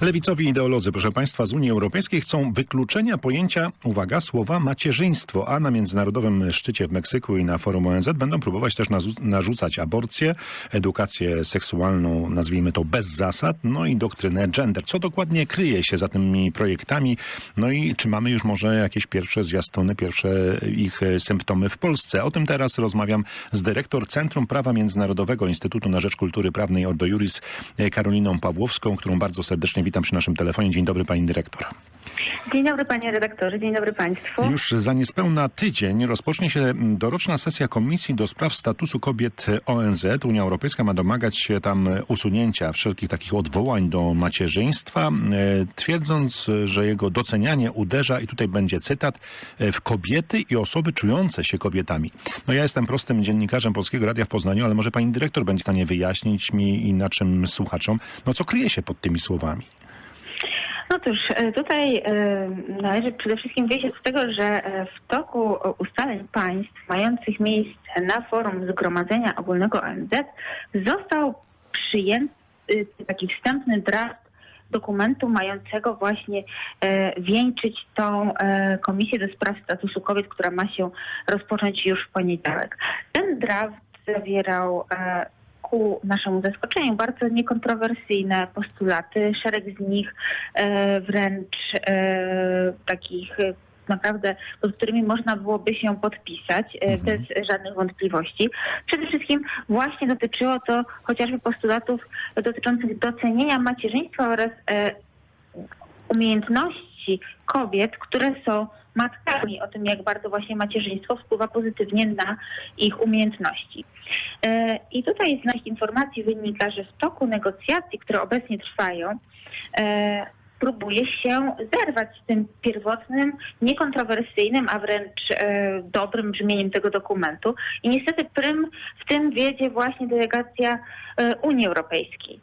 Lewicowi ideolodzy, proszę Państwa, z Unii Europejskiej chcą wykluczenia pojęcia, uwaga, słowa macierzyństwo, a na międzynarodowym szczycie w Meksyku i na forum ONZ będą próbować też narzucać aborcję, edukację seksualną, nazwijmy to bez zasad, no i doktrynę gender. Co dokładnie kryje się za tymi projektami? No i czy mamy już może jakieś pierwsze zwiastuny, pierwsze ich e, symptomy w Polsce? O tym teraz rozmawiam z dyrektor Centrum Prawa Międzynarodowego Instytutu na Rzecz Kultury Prawnej Ordo Juris e, Karoliną Pawłowską, którą bardzo serdecznie witam przy naszym telefonie. Dzień dobry pani dyrektor. Dzień dobry panie redaktorze, dzień dobry państwu. Już za niespełna tydzień rozpocznie się doroczna sesja Komisji do Spraw Statusu Kobiet ONZ. Unia Europejska ma domagać się tam usunięcia wszelkich takich odwołań do macierzyństwa, e, twierdząc, że jego docenianie uderza, i tutaj będzie cytat, e, w kobiety i osoby czujące się kobietami. No ja jestem prostym dziennikarzem Polskiego Radia w Poznaniu, ale może pani dyrektor będzie w stanie wyjaśnić mi i na słuchaczom, no co kryje się pod tymi słowami. No cóż, e, tutaj e, należy przede wszystkim wyjść z tego, że e, w toku ustaleń państw mających miejsce na forum Zgromadzenia Ogólnego ONZ został przyjęty taki wstępny draft dokumentu mającego właśnie wieńczyć tą Komisję do Spraw Statusu Kobiet, która ma się rozpocząć już w poniedziałek. Ten draft zawierał ku naszemu zaskoczeniu bardzo niekontrowersyjne postulaty. Szereg z nich e, wręcz e, takich e, naprawdę, pod którymi można byłoby się podpisać e, bez żadnych wątpliwości. Przede wszystkim właśnie dotyczyło to chociażby postulatów dotyczących docenienia macierzyństwa oraz umiejętności kobiet, które są matkami, o tym jak bardzo właśnie macierzyństwo wpływa pozytywnie na ich umiejętności. E, I tutaj z naszych informacji wynika, że w toku negocjacji, które obecnie trwają, e, próbuje się zerwać z tym pierwotnym, niekontrowersyjnym, a wręcz e, dobrym brzmieniem tego dokumentu. I niestety prym w tym wiedzie właśnie delegacja e, Unii Europejskiej.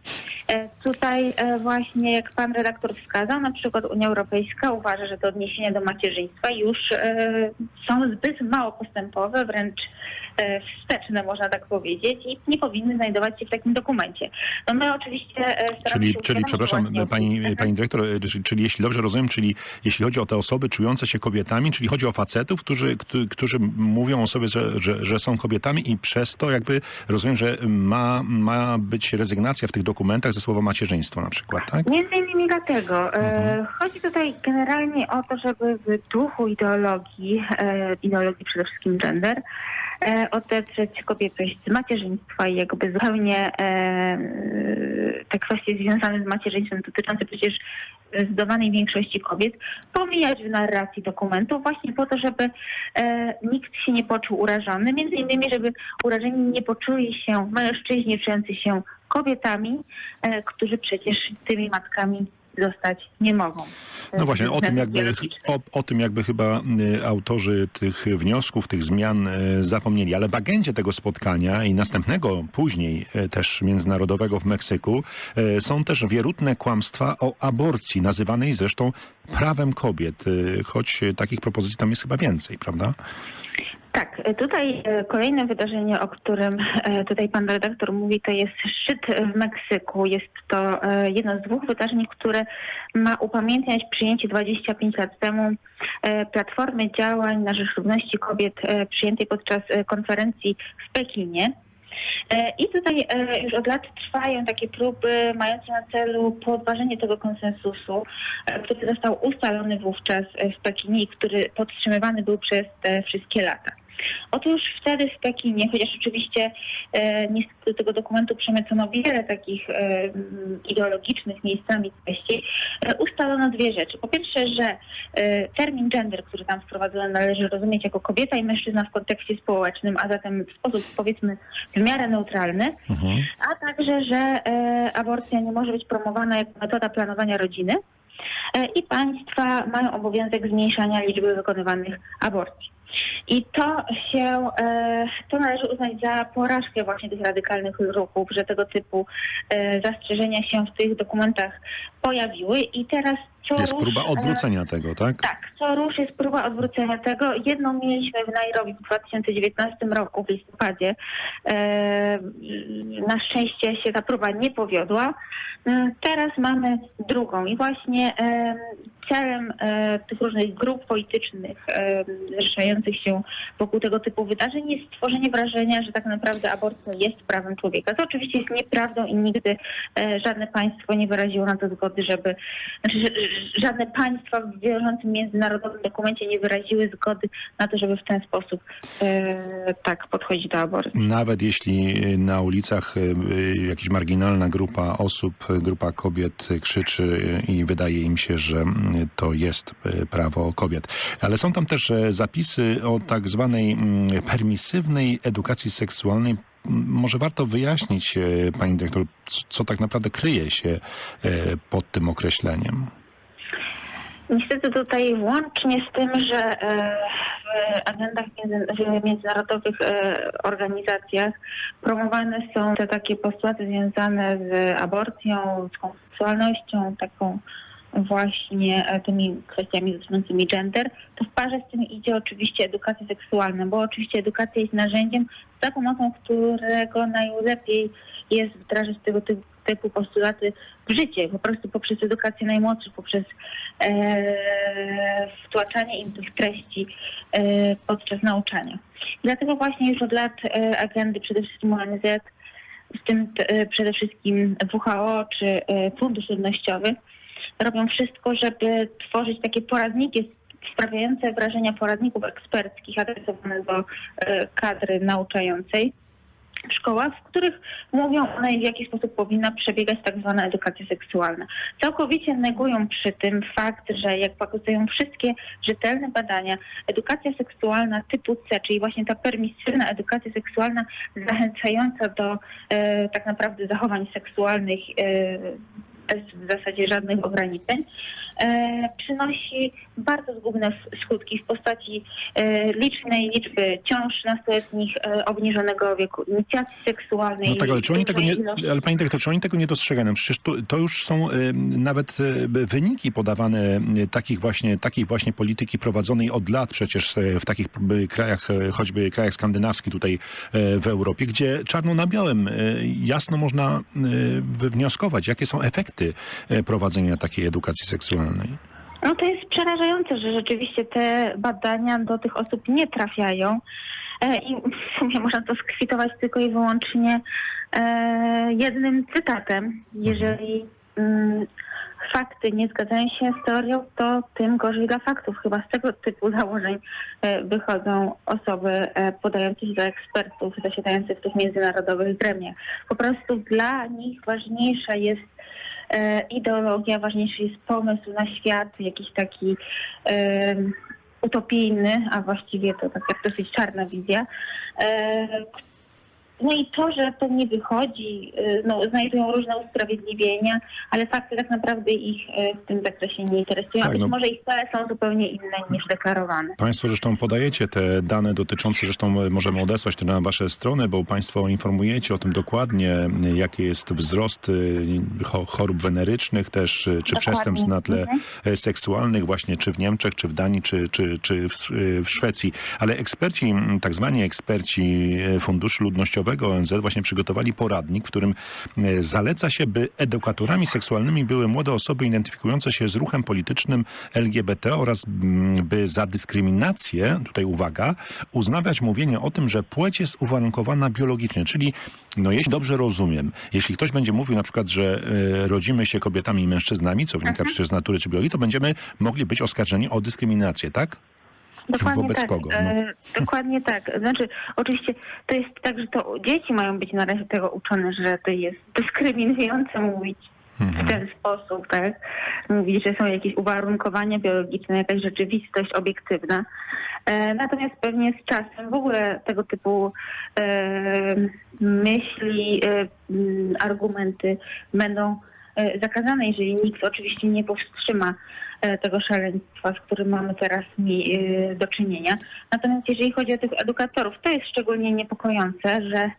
E, tutaj e, właśnie, jak pan redaktor wskazał, na przykład Unia Europejska uważa, że te odniesienia do macierzyństwa już e, są zbyt mało postępowe, wręcz wsteczne, można tak powiedzieć, i nie powinny znajdować się w takim dokumencie. No my oczywiście e, staramy Czyli, się czyli przepraszam, właśnie- pani, pani dyrektor, e, czyli, czyli jeśli dobrze rozumiem, czyli jeśli chodzi o te osoby czujące się kobietami, czyli chodzi o facetów, którzy, którzy, mówią o sobie, że, że, że są kobietami i przez to jakby rozumiem, że ma, ma być rezygnacja w tych dokumentach ze słowa macierzyństwo na przykład, tak? Między innymi dlatego. E, chodzi tutaj generalnie o to, żeby w duchu ideologii, e, ideologii przede wszystkim gender, odetrzeć kobiecość z macierzyństwa i jakby zupełnie e, te kwestie związane z macierzyństwem dotyczące przecież zdecydowanej większości kobiet pomijać w narracji dokumentu właśnie po to, żeby e, nikt się nie poczuł urażony, między innymi, żeby urażeni nie poczuli się mężczyźni czujący się kobietami, e, którzy przecież tymi matkami zostać nie mogą. No właśnie, o tym, jakby, o, o tym jakby chyba y, autorzy tych wniosków, tych zmian y, zapomnieli, ale w agendzie tego spotkania i następnego później y, też międzynarodowego w Meksyku są też wierutne kłamstwa o aborcji, nazywanej zresztą prawem kobiet, choć takich propozycji tam jest chyba więcej, prawda? Tak, e, tutaj e, kolejne wydarzenie, o którym e, tutaj pan redaktor mówi, to jest szczyt w Meksyku. Jest to jedno z dwóch wydarzeń, które ma upamiętniać przyjęcie 25 lat temu Platformy Działań na Rzecz Równości Kobiet przyjętej podczas konferencji w Pekinie. I tutaj już od lat trwają takie próby mające na celu podważenie tego konsensusu, który został ustalony wówczas w Pekinie i który podtrzymywany był przez te wszystkie lata. Otóż wtedy w Pekinie, chociaż oczywiście e, niestety do tego dokumentu przemycono wiele takich e, mm, ideologicznych miejscami kwestii, e, ustalono dwie rzeczy. Po pierwsze, że e, termin gender, który tam wprowadzono, należy rozumieć jako kobieta i mężczyzna w kontekście społecznym, a zatem w sposób powiedzmy w miarę neutralny, Mhm. a także, że e, aborcja nie może być promowana jako metoda planowania rodziny e, i państwa mają obowiązek zmniejszania liczby wykonywanych aborcji. I to się, e, to należy uznać za porażkę właśnie tych radykalnych ruchów, że tego typu e, zastrzeżenia się w tych dokumentach pojawiły. I teraz co Jest rusz, próba e, odwrócenia tego, tak? Tak, co rusz jest próba odwrócenia tego. Jedną mieliśmy w Nairobi w 2019 roku, w listopadzie. E, na szczęście się ta próba nie powiodła. Mm, Teraz mamy drugą i właśnie e, celem tych różnych grup politycznych zrzeszających się wokół tego typu wydarzeń jest stworzenie wrażenia, że tak naprawdę aborcja jest prawem człowieka. To oczywiście jest nieprawdą i nigdy żadne państwo nie wyraziło na to zgody, żeby znaczy, żadne państwa w wiążącym międzynarodowym dokumencie nie wyraziły zgody na to, żeby w ten sposób e, tak podchodzić do aborcji. Nawet jeśli na ulicach y, y, jakaś marginalna grupa osób, y, grupa kobiet krzyczy i wydaje im się, że to jest prawo kobiet. Ale są tam też e, zapisy o tak zwanej permisywnej edukacji seksualnej. Może warto wyjaśnić, e, pani dyrektor, co tak naprawdę kryje się e, pod tym określeniem. Niestety tutaj łącznie z tym, że e, w agendach międzynarodowych e, organizacjach promowane są te takie postulaty związane z aborcją, z konseksualnością, taką właśnie e, tymi kwestiami dotyczącymi gender, to w parze z tym idzie oczywiście edukacja seksualna, bo oczywiście edukacja jest narzędziem, za pomocą którego najlepiej jest wdrażać tego typu, typu postulaty w życie, po prostu poprzez edukację najmłodszych, poprzez e, wtłaczanie im tych treści e, podczas nauczania. Dlatego właśnie już od lat e, agendy przede wszystkim ONZ, w tym e, przede wszystkim WHO czy e, Fundusz Ludnościowy robią wszystko, żeby tworzyć takie poradniki sprawiające wrażenia poradników eksperckich adresowane do e, kadry nauczającej szkołach, w których mówią one, w jaki sposób powinna przebiegać tak zwana edukacja seksualna. Całkowicie negują przy tym fakt, że jak pokazują wszystkie rzetelne badania, edukacja seksualna typu C, czyli właśnie ta permisywna edukacja seksualna zachęcająca do e, tak naprawdę zachowań seksualnych e, bez w zasadzie żadnych ograniczeń, e, przynosi bardzo zgubne skutki w postaci e, licznej liczby ciąż nastoletnich, e, obniżonego wieku inicjacji seksualnej. No tak, ale czy oni tego nie, ale pani dyrektor, czy oni tego nie dostrzegają? Przecież to, to już są nawet wyniki podawane takich właśnie, takiej właśnie polityki prowadzonej od lat przecież w takich krajach, choćby krajach skandynawskich tutaj w Europie, gdzie czarno na białym jasno można wywnioskować, jakie są efekty y, prowadzenia takiej edukacji seksualnej. No to jest przerażające, że rzeczywiście te badania do tych osób nie trafiają. E, I w sumie można to skwitować tylko i wyłącznie e, jednym cytatem. Jeżeli mm, fakty nie zgadzają się z teorią, to tym gorzej dla faktów. Chyba z tego typu założeń e, wychodzą osoby e, podające się za ekspertów, zasiadające w tych międzynarodowych gremiach. Po prostu dla nich ważniejsza jest e, ideologia, ważniejszy jest pomysł na świat, jakiś taki e, utopijny, a właściwie to taka dosyć czarna wizja. No i to, że to nie wychodzi, e, no, znajdują różne usprawiedliwienia, ale fakty tak naprawdę ich e, w tym zakresie nie interesują. Tak, Być no. może ich cele są zupełnie inne niż deklarowane. Państwo zresztą podajecie te dane dotyczące, zresztą możemy odesłać to na wasze strony, bo Państwo informujecie o tym dokładnie, jaki jest wzrost cho- chorób wenerycznych też, czy Dokładnie. przestępstw na tle Mhm. seksualnych właśnie, czy w Niemczech, czy w Danii, czy, czy, czy w, Szwecji. Ale eksperci, tak zwani eksperci Funduszu Ludnościowego ONZ właśnie przygotowali poradnik, w którym e, zaleca się, by edukatorami seksualnymi były młode osoby identyfikujące się z ruchem politycznym LGBT oraz mm, by za dyskryminację, tutaj uwaga, uznawać mówienie o tym, że płeć jest uwarunkowana biologicznie, czyli no jeśli dobrze rozumiem, jeśli ktoś będzie mówił na przykład, że e, rodzimy się kobietami i mężczyznami, co wynika przecież z natury czy biologii, to będziemy mogli być oskarżeni o dyskryminację, tak? Dokładnie wobec tak. kogo? No. E, dokładnie tak. Znaczy, oczywiście to jest tak, że to dzieci mają być na razie tego uczone, że to jest dyskryminujące mówić w ten sposób, tak? Mówić, że są jakieś uwarunkowania biologiczne, jakaś rzeczywistość obiektywna. E, natomiast pewnie z czasem w ogóle tego typu e, myśli, e, argumenty będą zakazane, jeżeli nikt oczywiście nie powstrzyma e, tego szaleństwa, z którym mamy teraz mi, e, do czynienia. Natomiast jeżeli chodzi o tych edukatorów, to jest szczególnie niepokojące, że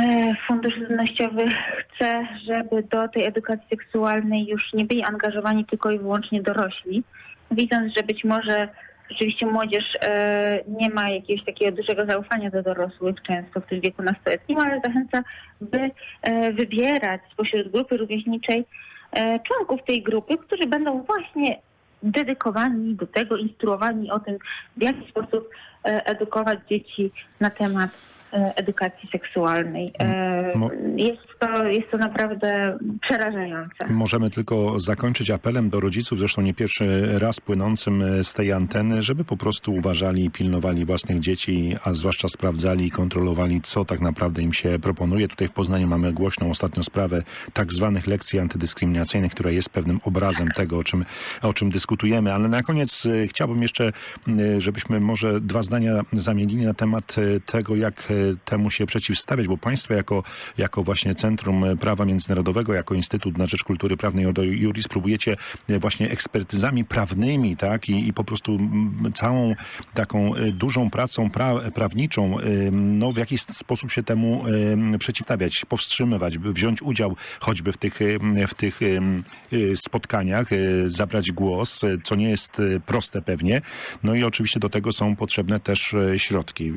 e, Fundusz Ludnościowy chce, żeby do tej edukacji seksualnej już nie byli angażowani tylko i wyłącznie dorośli, widząc, że być może rzeczywiście młodzież e, nie ma jakiegoś takiego dużego zaufania do dorosłych, często w tym wieku nastoletnim, ale zachęca, by e, wybierać spośród grupy rówieśniczej e, członków tej grupy, którzy będą właśnie dedykowani do tego, instruowani o tym, w jaki sposób edukować dzieci na temat edukacji seksualnej. E, Mo- Jest to, jest to naprawdę przerażające. Możemy tylko zakończyć apelem do rodziców, zresztą nie pierwszy raz płynącym e, z tej anteny, żeby po prostu uważali i pilnowali własnych dzieci, a zwłaszcza sprawdzali i kontrolowali, co tak naprawdę im się proponuje. Tutaj w Poznaniu mamy głośną ostatnią sprawę tak zwanych lekcji antydyskryminacyjnych, która jest pewnym obrazem tego, o czym, o czym dyskutujemy. Ale na koniec e, chciałbym jeszcze, e, żebyśmy może dwa zdania zamienili na temat e, tego, jak e, temu się przeciwstawiać, bo państwo jako, jako właśnie Centrum Prawa Międzynarodowego, jako Instytut na Rzecz Kultury Prawnej Ordo Juris próbujecie właśnie ekspertyzami prawnymi, tak, i, i po prostu całą taką e, dużą pracą pra, prawniczą, e, no w jakiś sposób się temu e, przeciwstawiać, powstrzymywać, wziąć udział choćby w tych, w tych spotkaniach, zabrać głos, co nie jest proste pewnie. No i oczywiście do tego są potrzebne też środki.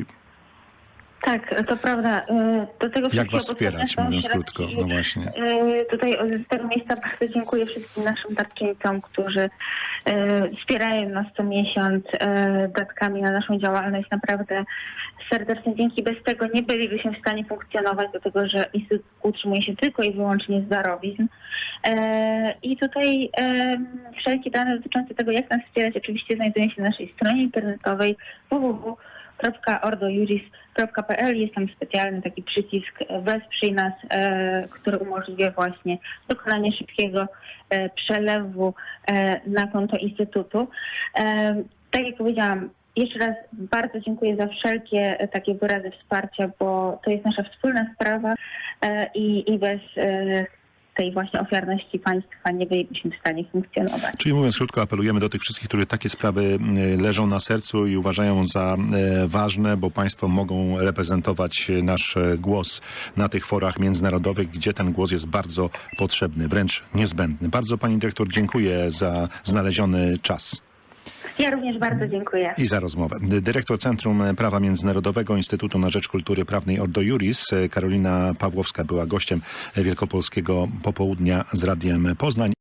Tak, to prawda. E, Do tego Jak was wspierać, mówiąc krótko? No właśnie. E, Tutaj z tego miejsca bardzo dziękuję wszystkim naszym darczyńcom, którzy wspierają nas co miesiąc datkami na naszą działalność. Naprawdę serdecznie dzięki. Bez tego nie bylibyśmy w stanie funkcjonować, dlatego że Instytut utrzymuje się tylko i wyłącznie z darowizn. I tutaj wszelkie dane dotyczące tego, jak nas wspierać, oczywiście znajdują się na naszej stronie internetowej www.ordojuris.pl. Jest tam specjalny taki przycisk e, Wesprzyj nas, e, który umożliwia właśnie dokonanie szybkiego e, przelewu na konto Instytutu. Tak jak powiedziałam, jeszcze raz bardzo dziękuję za wszelkie takie wyrazy wsparcia, bo to jest nasza wspólna sprawa i, i bez tej właśnie ofiarności państwa nie bylibyśmy w stanie funkcjonować. Czyli mówiąc krótko, apelujemy do tych wszystkich, którzy takie sprawy mm, leżą na sercu i uważają za e, ważne, bo państwo mogą reprezentować e, nasz głos na tych forach międzynarodowych, gdzie ten głos jest bardzo potrzebny, wręcz niezbędny. Bardzo pani dyrektor dziękuję za znaleziony czas. Ja również bardzo dziękuję. I za rozmowę. Dyrektor Centrum Prawa Międzynarodowego Instytutu na Rzecz Kultury Prawnej Ordo Juris, Karolina Pawłowska była gościem Wielkopolskiego Popołudnia z Radiem Poznań.